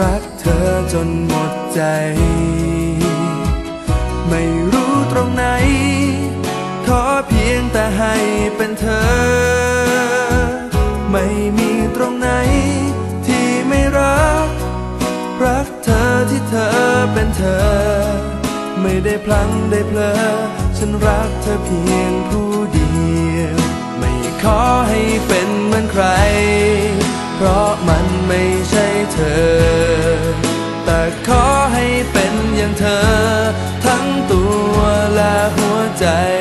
รักเธอจนหมดใจ ไม่รู้ตรงไหน ขอเพียงแต่ให้เป็นเธอ ไม่มีตรงไหน ที่ไม่รัก รักเธอที่เธอเป็นเธอ ไม่ได้พลังได้เพลอ ฉันรักเธอเพียงผู้เดียว ไม่ขอให้เป็นเหมือนใคร เพราะ ใจ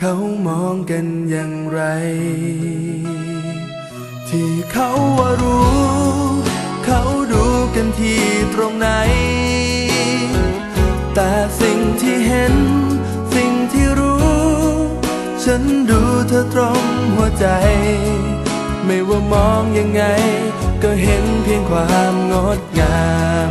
เขามองกันอย่างไร ที่เขาว่ารู้ เขาดูกันที่ตรงไหน แต่สิ่งที่เห็น สิ่งที่รู้ ฉันดูเธอตรงหัวใจ ไม่ว่ามองยังไง ก็เห็นเพียงความงดงาม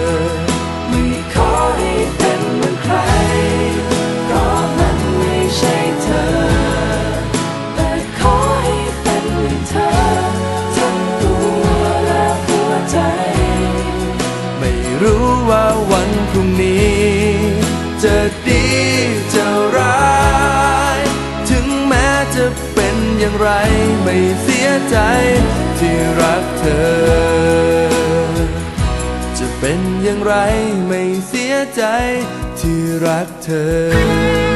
ทั้งตัวและหัวใจ ไม่รู้ว่าวันพรุ่งนี้ จะดีจะร้าย ถึงแม้จะเป็นอย่างไร ไม่เสียใจที่รักเธอ จะเป็นอย่างไรไม่เสียใจที่รักเธอ